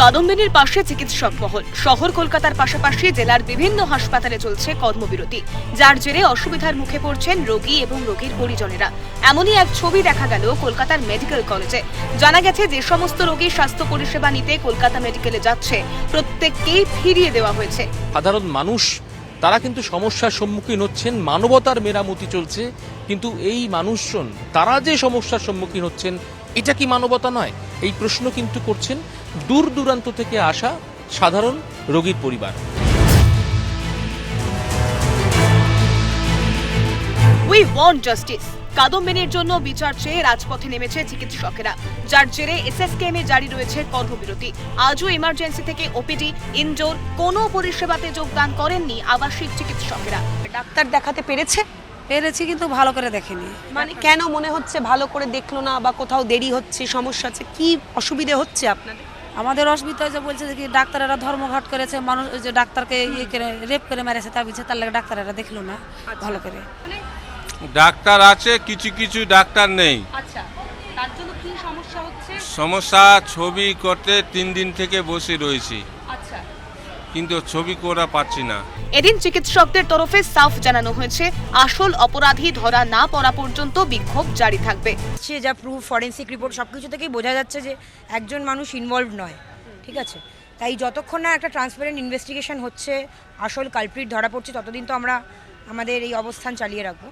কাদম্বিনীর পাশে চিকিৎসক মহল। শহর কলকাতার পাশাপাশি জেলার বিভিন্ন হাসপাতালে চলছে কর্মবিরতি। যার জেরে অসুবিধার মুখে পড়ছেন রোগী এবং রোগীর পরিজনেরা। এমনই এক ছবি দেখা গেল কলকাতার মেডিকেল কলেজে। জানা গেছে যে সমস্ত রোগী স্বাস্থ্য পরিষেবা নিতে কলকাতা মেডিকেলে যাচ্ছে। প্রত্যেককেই ফিরিয়ে দেওয়া হয়েছে। সাধারণ মানুষ, তারা কিন্তু সমস্যার সম্মুখীন হচ্ছেন, মানবতার মেরামতি চলছে। কিন্তু এই মানুষজন, তারা যে সমস্যার সম্মুখীন হচ্ছেন, এটা কি মানবতা নয়? এই প্রশ্ন কিন্তু করছেন দূর দূরান্ত থেকে আসা সাধারণ রোগীর পরিবার। উই ওয়ান্ট জাস্টিস কাদম্বিনীর জন্য বিচার চেয়ে রাজপথে নেমেছে চিকিৎসকেরা। যার জেরে এসএসকেএম এ জারি রয়েছে কর্মবিরতি আজও ইমার্জেন্সি থেকে ওপিডি ইনডোর কোনো পরিষেবাতে যোগদান করেননি আবাসিক চিকিৎসকেরা। ডাক্তার দেখাতে পেরেছে? পেরেছি কিন্তু ভালো করে দেখেনি। মানে কেন মনে হচ্ছে ভালো করে দেখল না বা কোথাও দেরি হচ্ছে সমস্যা আছে কি অসুবিধে হচ্ছে আপনাদের? আমাদের অসুবিধা যে বলছে যে কি ডাক্তারেরা ধর্মঘট করেছে মানুষ ওই যে ডাক্তারকে ইয়ে করে রেপ করে মেরেছে তা বলছে তার লাগে ডাক্তারেরা দেখল না ভালো করে। ডাক্তার আছে কিছু কিছু ডাক্তার নেই। আচ্ছা তার জন্য কি সমস্যা ছবি করতে তিন দিন থেকে বসে রয়েছি। আচ্ছা কিন্তু ছবি করা পাচ্ছি না। এদিন চিকিৎসকদের তরফে সাফ জানানো হয়েছে আসল অপরাধী ধরা না পড়া পর্যন্ত বিক্ষোভ জারি থাকবে। সে যা প্রুফ ফরেন্সিক রিপোর্ট সব কিছু থেকেই বোঝা যাচ্ছে যে একজন মানুষ ইনভলভ নয় ঠিক আছে? তাই যতক্ষণ না একটা ট্রান্সপারেন্ট ইনভেস্টিগেশন হচ্ছে আসল কালপ্রিট ধরা পড়ছে ততদিন তো আমরা আমাদের এই অবস্থান চালিয়ে রাখব।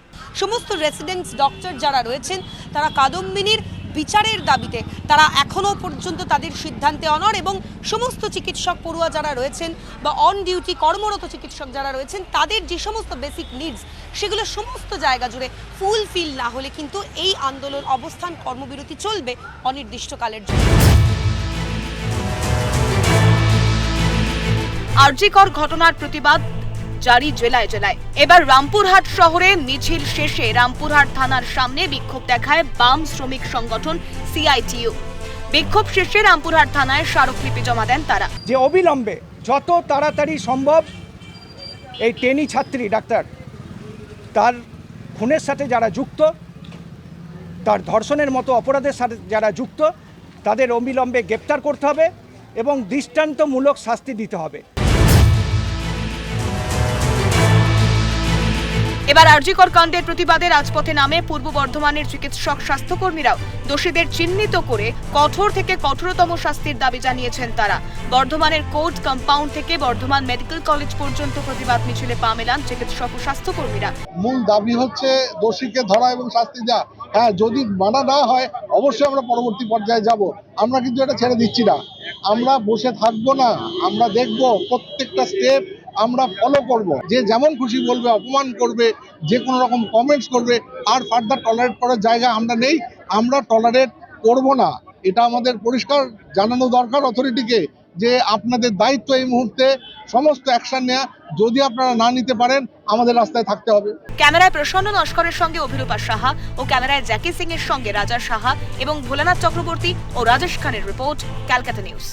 সমস্ত রেসিডেন্টস ডক্টর যারা রয়েছেন তারা কাদম্বিনীর বিচারের দাবিতে। তারা এখনও পর্যন্ত তাদের সিদ্ধান্তে অনর এবং সমস্ত চিকিৎসক পড়ুয়া যারা রয়েছেন বা অন ডিউটি কর্মরত চিকিৎসক যারা রয়েছেন, তাদের যে সমস্ত বেসিক নিডস সেগুলো সমস্ত জায়গা জুড়ে ফুলফিল না হলে কিন্তু এই আন্দোলন অবস্থান কর্মবিরতি চলবে অনির্দিষ্টকালের জন্য। আরজিকর ঘটনার প্রতিবাদ জারি জেলায় জেলায়। এবার রামপুরহাট শহরে মিছিল শেষে রামপুরহাট থানার সামনে বিক্ষোভ দেখায় বাম শ্রমিক সংগঠন সিআইটিইউ। বিক্ষোভ শেষে রামপুরহাট থানায় স্মারকলিপি জমা দেন তারা। যে অবিলম্বে যত তাড়াতাড়ি সম্ভব এই টেনি ছাত্রী ডাক্তার, তার খুনের সাথে যারা যুক্ত, তার ধর্ষণের মতো অপরাধের সাথে যারা যুক্ত, তাদের অবিলম্বে গ্রেপ্তার করতে হবে এবং দৃষ্টান্তমূলক শাস্তি দিতে হবে। এবার আরজিকর কাণ্ডের প্রতিবাদে রাজপথে নামে পূর্ব বর্ধমানের চিকিৎসক স্বাস্থ্যকর্মীরাও। দোষীদের চিহ্নিত করে কঠোর থেকে কঠোরতম শাস্তির দাবি জানিয়েছেন তারা। বর্ধমানের কোর্ট কম্পাউন্ড থেকে বর্ধমান মেডিকেল কলেজ পর্যন্ত প্রতিবাদ মিছিলে পা মেলান চিকিৎসক ও স্বাস্থ্যকর্মীরা। মূল দাবি হচ্ছে দোষীকে ধরা এবং শাস্তি দেওয়া। হ্যাঁ যদি মানা না হয়, অবশ্যই আমরা পরবর্তী পর্যায়ে যাব। আমরা কিন্তু এটা ছেড়ে দিচ্ছি না। আমরা বসে থাকব না। আমরা দেখব প্রত্যেকটা স্টেপ আমরা ফলো করব। যে যেমন খুশি বলবে, অপমান করবে, যে কোনো রকম কমেন্টস করবে, আর ফার্দার টলারেট করার জায়গা আমরা নেই। আমরা টলারেট করব না। এটা আমাদের পরিষ্কার জানানো দরকার অথরিটিকে যে আপনাদের দায়িত্ব এই মুহূর্তে সমস্ত অ্যাকশন নেওয়া যদি আপনারা না নিতে পারেন, আমাদের রাস্তায় থাকতে হবে। ক্যামেরায় প্রসন্ন নস্করের সঙ্গে অভিরূপা সাহা ও ক্যামেরায় জ্যাকি সিং এর সঙ্গে রাজা সাহা এবং ভোলানাথ চক্রবর্তী ও রাজেশ খানের রিপোর্ট ক্যালকাটা নিউজ